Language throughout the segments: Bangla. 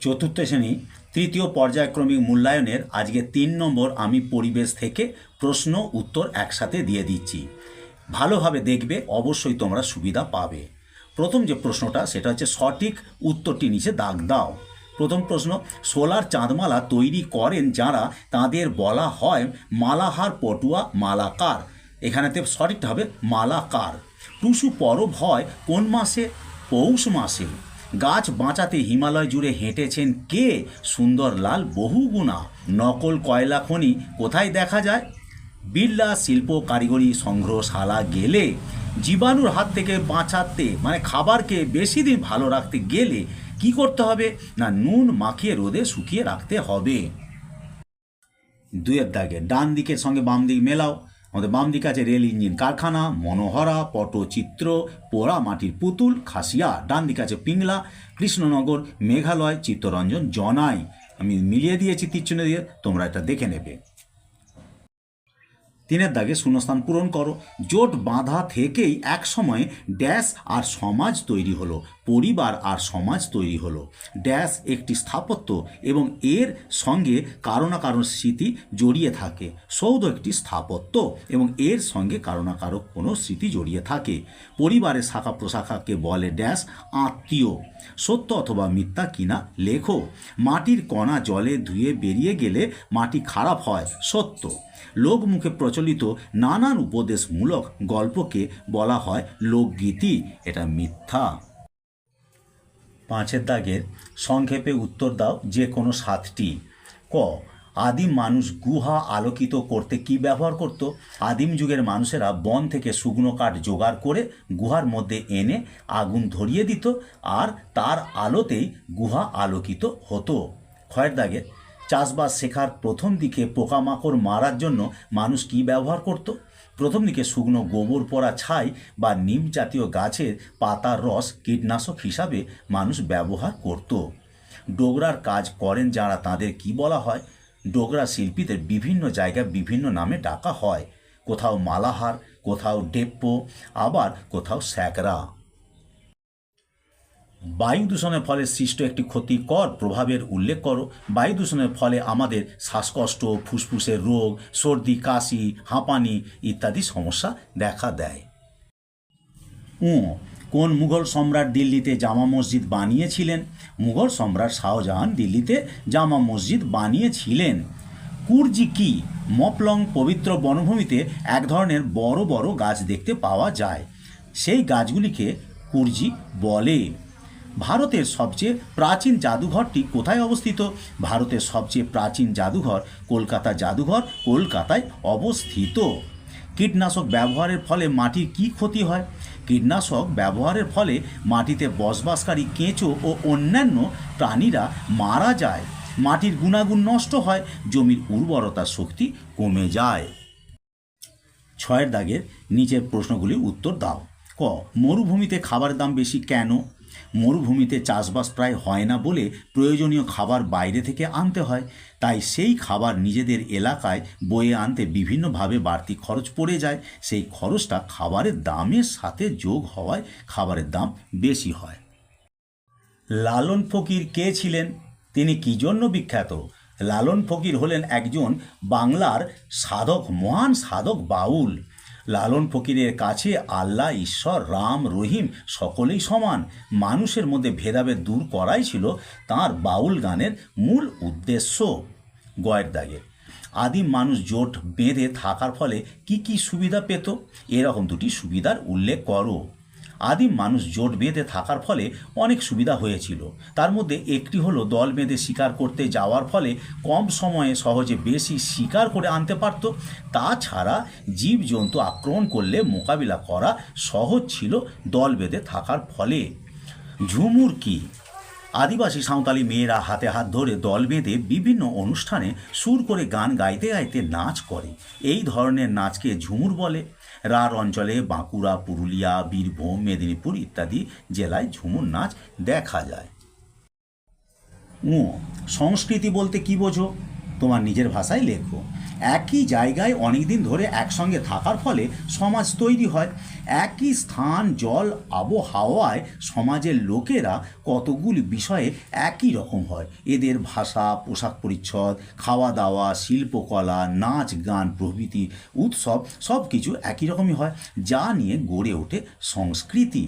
চতুর্থ শ্রেণি, তৃতীয় পর্যায়ক্রমিক মূল্যায়নের আজকে তিন নম্বর আমি পরিবেশ থেকে প্রশ্ন, উত্তর একসাথে দিয়ে দিচ্ছি। ভালোভাবে দেখবে, অবশ্যই তোমরা সুবিধা পাবে। প্রথম যে প্রশ্নটা, সেটা হচ্ছে সঠিক উত্তরটি নিচে দাগ দাও। প্রথম প্রশ্ন, সোলার চাঁদমালা তৈরি করেন যারা, তাদের বলা হয় মালাহার পটুয়া মালাকার। এখানেতে সঠিকটা হবে মালাকার। টুসু পরব হয় কোন মাসে? পৌষ মাসে। গাছ বাঁচাতে হিমালয় জুড়ে হেঁটেছেন কে? সুন্দরলাল বহুগুণা। নকল কয়লা খনি কোথায় দেখা যায়? বিড়লা, শিল্প, কারিগরি, সংগ্রহশালা গেলে, জীবাণুর হাত থেকে বাঁচাতে মানে খাবারকে বেশি দিন ভালো রাখতে গেলে কি করতে হবে? না, নুন মাখিয়ে রোদে শুকিয়ে রাখতে হবে। দুয়ের দাগে, ডান দিকের সঙ্গে বাম দিক মেলাও। আমাদের বাম দিকে আছে রেল ইঞ্জিন কারখানা, মনোহরা, পটচিত্র, পোড়া মাটির পুতুল, খাসিয়া, ডান দিকে আছে পিংলা, কৃষ্ণনগর, মেঘালয়, চিত্তরঞ্জন, জনাই। আমি মিলিয়ে দিয়েছি তীরচিহ্ন দিয়ে তোমরা এটা দেখে নেবে। তিনের দাগে শূন্যস্থান পূরণ করো। জোট বাঁধা থেকেই এক সময় ড্যাশ আর সমাজ তৈরি হলো, পরিবার আর সমাজ তৈরি হলো। ড্যাশ একটি স্থাপত্য এবং এর সঙ্গে কারও না কারও স্মৃতি জড়িয়ে থাকে। সৌধ একটি স্থাপত্য এবং এর সঙ্গে কারও না কারও কোনো স্মৃতি জড়িয়ে থাকে। পরিবারের শাখা প্রশাখাকে বলে ড্যাশ আত্মীয়। সত্য অথবা মিথ্যা কিনা লেখো। মাটির কণা জলে ধুয়ে বেরিয়ে গেলে মাটি খারাপ হয়, সত্য। লোকমুখে প্রচলিত নানান উপদেশমূলক গল্পকে বলা হয় লোকগীতি। এটা মিথ্যা। পাঁচের দাগের সংক্ষেপে উত্তর দাও যে কোনো সাতটি। ক, আদিম মানুষ গুহা আলোকিত করতে কি ব্যবহার করত? আদিম যুগের মানুষেরা বন থেকে শুকনো কাঠ জোগাড় করে গুহার মধ্যে এনে আগুন ধরিয়ে দিত, আর তার আলোতেই গুহা আলোকিত হতো। ক্ষয়ের দাগে চাষবাস শেখার প্রথম দিকে পোকামাকড় মারার জন্য মানুষ কি ব্যবহার করত? প্রথম দিকে শুকনো গোবর পড়া ছাই বা নিম জাতীয় গাছের পাতার রস কীটনাশক হিসাবে মানুষ ব্যবহার করত। ডোগরার কাজ করেন যারা, তাদের কি বলা হয়? ডোগরা শিল্পীদের বিভিন্ন জায়গায় বিভিন্ন নামে ডাকা হয়। কোথাও মালাহার, কোথাও ডেপ্পো, আবার কোথাও স্যাকরা। বায়ু দূষণের ফলে সৃষ্ট একটি ক্ষতিকর প্রভাবের উল্লেখ করো। বায়ু দূষণের ফলে আমাদের শ্বাসকষ্ট, ফুসফুসের রোগ, সর্দি, কাশি, হাঁপানি ইত্যাদি সমস্যা দেখা দেয়। উ কোন মুঘল সম্রাট দিল্লিতে জামা মসজিদ বানিয়েছিলেন? মুঘল সম্রাট শাহজাহান দিল্লিতে জামা মসজিদ বানিয়েছিলেন। কুরজি কি? মপলং পবিত্র বনভূমিতে এক ধরনের বড় বড় গাছ দেখতে পাওয়া যায়। সেই গাছগুলিকে কুরজি বলে। ভারতের সবচেয়ে প্রাচীন জাদুঘরটি কোথায় অবস্থিত? ভারতের সবচেয়ে প্রাচীন জাদুঘর কলকাতা জাদুঘর কলকাতায় অবস্থিত। কীটনাশক ব্যবহারের ফলে মাটির কি ক্ষতি হয়? কীটনাশক ব্যবহারের ফলে মাটিতে বসবাসকারী কেঁচো ও অন্যান্য প্রাণীরা মারা যায়। মাটির গুণাগুণ নষ্ট হয়, জমির উর্বরতা শক্তি কমে যায়। ছয়ের দাগের নিচের প্রশ্নগুলির উত্তর দাও। ক, মরুভূমিতে খাবারের দাম বেশি কেন? মরুভূমিতে চাষবাস প্রায় হয় না বলে প্রয়োজনীয় খাবার বাইরে থেকে আনতে হয়। তাই সেই খাবার নিজেদের এলাকায় বয়ে আনতে বিভিন্নভাবে বাড়তি খরচ পড়ে যায়। সেই খরচটা খাবারের দামের সাথে যোগ হওয়ায় খাবারের দাম বেশি হয়। লালন ফকির কে ছিলেন? তিনি কি জন্য বিখ্যাত? লালন ফকির হলেন একজন বাংলার সাধক, মহান সাধক বাউল। লালন ফকিরের কাছে আল্লাহ, ঈশ্বর, রাম, রহিম সকলেই সমান। মানুষের মধ্যে ভেদাভেদ দূর করাই ছিল তার বাউল গানের মূল উদ্দেশ্য। গয়ের দাগে, আদিম মানুষ জোট বেঁধে থাকার ফলে কি কি সুবিধা পেত? এরকম দুটি সুবিধার উল্লেখ করো। আদিম মানুষ জোট বেঁধে থাকার ফলে অনেক সুবিধা হয়েছিল। তার মধ্যে একটি হলো দল বেঁধে শিকার করতে যাওয়ার ফলে কম সময়ে সহজে বেশি শিকার করে আনতে পারত। তাছাড়া জীবজন্তু আক্রমণ করলে মোকাবিলা করা সহজ ছিল দল বেঁধে থাকার ফলে। ঝুমুর কি? আদিবাসী সাঁওতালি মেয়েরা হাতে হাত ধরে দল বেঁধে বিভিন্ন অনুষ্ঠানে সুর করে গান গাইতে গাইতে নাচ করে। এই ধরনের নাচকে ঝুমুর বলে। রার অঞ্চলে বাঁকুড়া, পুরুলিয়া, বীরভূম, মেদিনীপুর ইত্যাদি জেলায় ঝুমুর নাচ দেখা যায়। ও সংস্কৃতি বলতে কি বোঝো? তোমার নিজের ভাষায় লেখো। একই জায়গায় অনেক দিন ধরে একসঙ্গে থাকার ফলে সমাজ তৈরি হয়। একই স্থান, জল, আবহাওয়ায় সমাজের লোকেরা কতগুলি বিষয়ে একই রকম হয়। এদের ভাষা, পোশাক পরিচ্ছদ খাওয়া দাওয়া শিল্পকলা, নাচ, গান, প্রভৃতি, উৎসব সব কিছু একই রকমই হয়, যা নিয়ে গড়ে ওঠে সংস্কৃতি।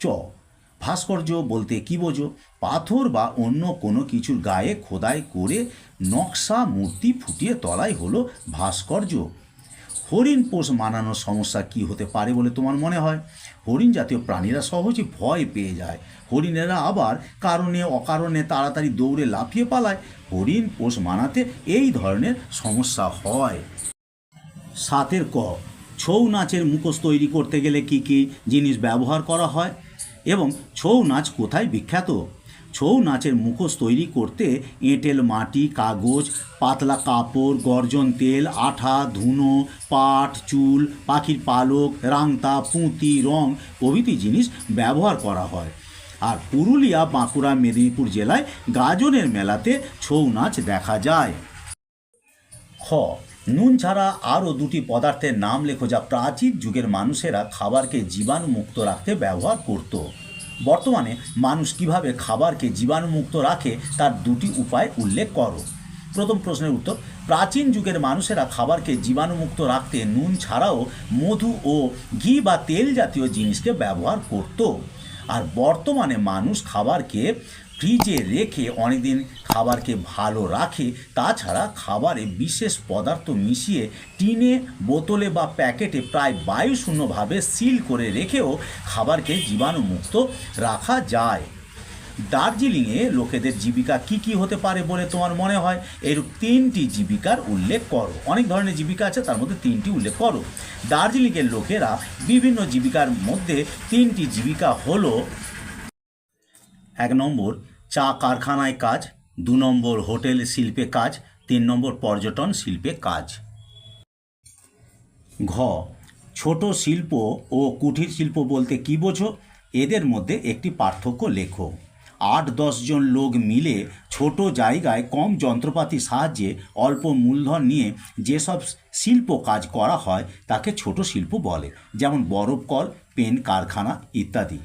চ ভাস্কর্য বলতে কি বোঝো? পাথর বা অন্য কোনো কিছুর গায়ে খোদাই করে নকশা মূর্তি ফুটিয়ে তলাই হলো ভাস্কর্য। হরিণ পোষ মানানোর সমস্যা কি হতে পারে বলে তোমার মনে হয়? হরিণ জাতীয় প্রাণীরা সহজে ভয় পেয়ে যায়। হরিণেরা আবার কারণে অকারণে তাড়াতাড়ি দৌড়ে লাফিয়ে পালায়। হরিণ পোষ মানাতে এই ধরনের সমস্যা হয়। সাতের ক, ছৌ নাচের মুখোশ তৈরি করতে গেলে কি কি জিনিস ব্যবহার করা হয়? এবং ছৌ নাচ কোথায় বিখ্যাত? ছৌ নাচের মুখোশ তৈরি করতে এঁটেল মাটি, কাগজ, পাতলা কাপড়, গর্জন তেল, আঠা, ধুনো, পাট, চুল, পাখির পালক, রাংতা, পুঁতি, রং প্রভৃতি জিনিস ব্যবহার করা হয়। আর পুরুলিয়া, বাঁকুড়া, মেদিনীপুর জেলায় গাজনের মেলাতে ছৌ নাচ দেখা যায়। খ নুন ছাড়া আরও দুটি পদার্থের নাম লেখো যা প্রাচীন যুগের মানুষেরা খাবারকে জীবাণুমুক্ত রাখতে ব্যবহার করত। বর্তমানে মানুষ কীভাবে খাবারকে জীবাণুমুক্ত রাখে তার দুটি উপায় উল্লেখ করো। প্রথম প্রশ্নের উত্তর, প্রাচীন যুগের মানুষেরা খাবারকে জীবাণুমুক্ত রাখতে নুন ছাড়াও মধু ও ঘি বা তেল জাতীয় জিনিসকে ব্যবহার করত। আর বর্তমানে মানুষ খাবারকে ফ্রিজে রেখে অনেকদিন খাবারকে ভালো রাখে, তাছাড়া খাবারে বিশেষ পদার্থ মিশিয়ে টিনে, বোতলে বা প্যাকেটে প্রায় বায়ুশূন্যভাবে সিল করে রেখেও খাবারকে জীবাণুমুক্ত রাখা যায়। দার্জিলিংয়ে লোকেদের জীবিকা কি কি হতে পারে বলে তোমার মনে হয়? এরূপ তিনটি জীবিকার উল্লেখ করো। অনেক ধরনের জীবিকা আছে, তার মধ্যে তিনটি উল্লেখ করো। দার্জিলিংয়ের লোকেরা বিভিন্ন জীবিকার মধ্যে তিনটি জীবিকা হলো এক নম্বর চা কারখানায় কাজ, দু নম্বর হোটেল শিল্পে কাজ, তিন নম্বর পর্যটন শিল্পে কাজ। ঘ, ছোট শিল্প ও কুটির শিল্প বলতে কি বোঝো? এদের মধ্যে একটি পার্থক্য লেখো। আট দশজন লোক মিলে ছোট জায়গায় কম যন্ত্রপাতির সাহায্যে অল্প মূলধন নিয়ে যেসব শিল্প কাজ করা হয়, তাকে ছোট শিল্প বলে। যেমন বরফ কল, পেন কারখানা ইত্যাদি।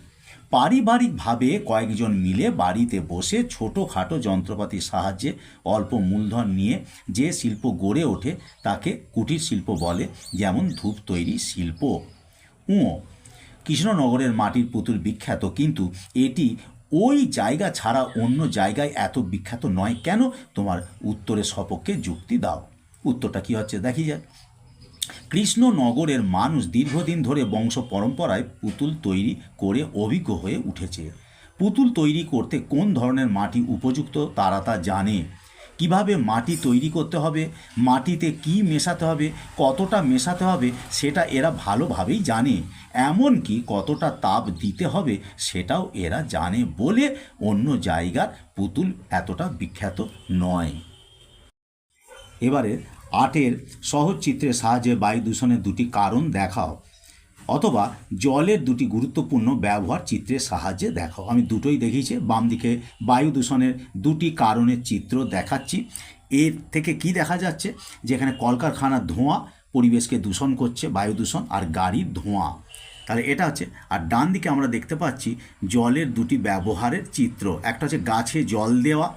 পারিবারিকভাবে কয়েকজন মিলে বাড়িতে বসে ছোটোখাটো যন্ত্রপাতির সাহায্যে অল্প মূলধন নিয়ে যে শিল্প গড়ে ওঠে তাকে কুটির শিল্প বলে, যেমন ধূপ তৈরি শিল্প। উঁ কৃষ্ণনগরের মাটির পুতুল বিখ্যাত, কিন্তু এটি ওই জায়গা ছাড়া অন্য জায়গায় এত বিখ্যাত নয়। কেন? তোমার উত্তরের সপক্ষে যুক্তি দাও। উত্তরটা কি হচ্ছে? দেখি যায় কৃষ্ণনগরের মানুষ দীর্ঘদিন ধরে বংশ পরম্পরায় পুতুল তৈরি করে অভিজ্ঞ হয়ে উঠেছে। পুতুল তৈরি করতে কোন ধরনের মাটি উপযুক্ত তারা তা জানে। কীভাবে মাটি তৈরি করতে হবে, মাটিতে কি মেশাতে হবে, কতটা মেশাতে হবে, সেটা এরা ভালোভাবেই জানে। এমনকি কতটা তাপ দিতে হবে, সেটাও এরা জানে বলে অন্য জায়গার পুতুল এতটা বিখ্যাত নয়। এবারে আটের সহজ চিত্রের সাহায্যে বায়ু দূষণের দুটি কারণ দেখাও, অথবা জলের দুটি গুরুত্বপূর্ণ ব্যবহার চিত্রের সাহায্যে দেখাও। আমি দুটোই দেখিয়েছি বাম দিকে বায়ু দূষণের দুটি কারণের চিত্র দেখাচ্ছি। এর থেকে কি দেখা যাচ্ছে? যেখানে কলকারখানার ধোঁয়া পরিবেশকে দূষণ করছে, বায়ু দূষণ আর গাড়ির ধোঁয়া। তাহলে এটা হচ্ছে, আর ডান দিকে আমরা দেখতে পাচ্ছি জলের দুটি ব্যবহারের চিত্র। একটা হচ্ছে গাছে জল দেওয়া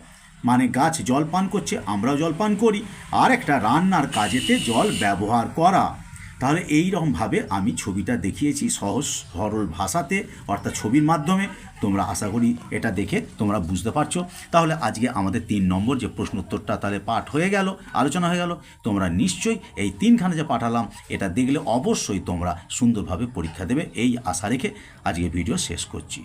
মানে গাছ জল পান করছে, আমরাও জল পান করি। আর একটা রান্নার কাজেতে জল ব্যবহার করা। তাহলে এই রকমভাবে আমি ছবিটা দেখিয়েছি সহজ, সরল ভাষাতে, অর্থাৎ ছবির মাধ্যমে। তোমরা আশা করি এটা দেখে তোমরা বুঝতে পারছ। তাহলে আজকে আমাদের তিন নম্বর যে প্রশ্ন উত্তরটা তাহলে পাঠ হয়ে গেল, আলোচনা হয়ে গেল। তোমরা নিশ্চয়ই এই তিনখানে যে পাঠালাম, এটা দেখলে অবশ্যই তোমরা সুন্দরভাবে পরীক্ষা দেবে। এই আশা রেখে আজকে ভিডিও শেষ করছি।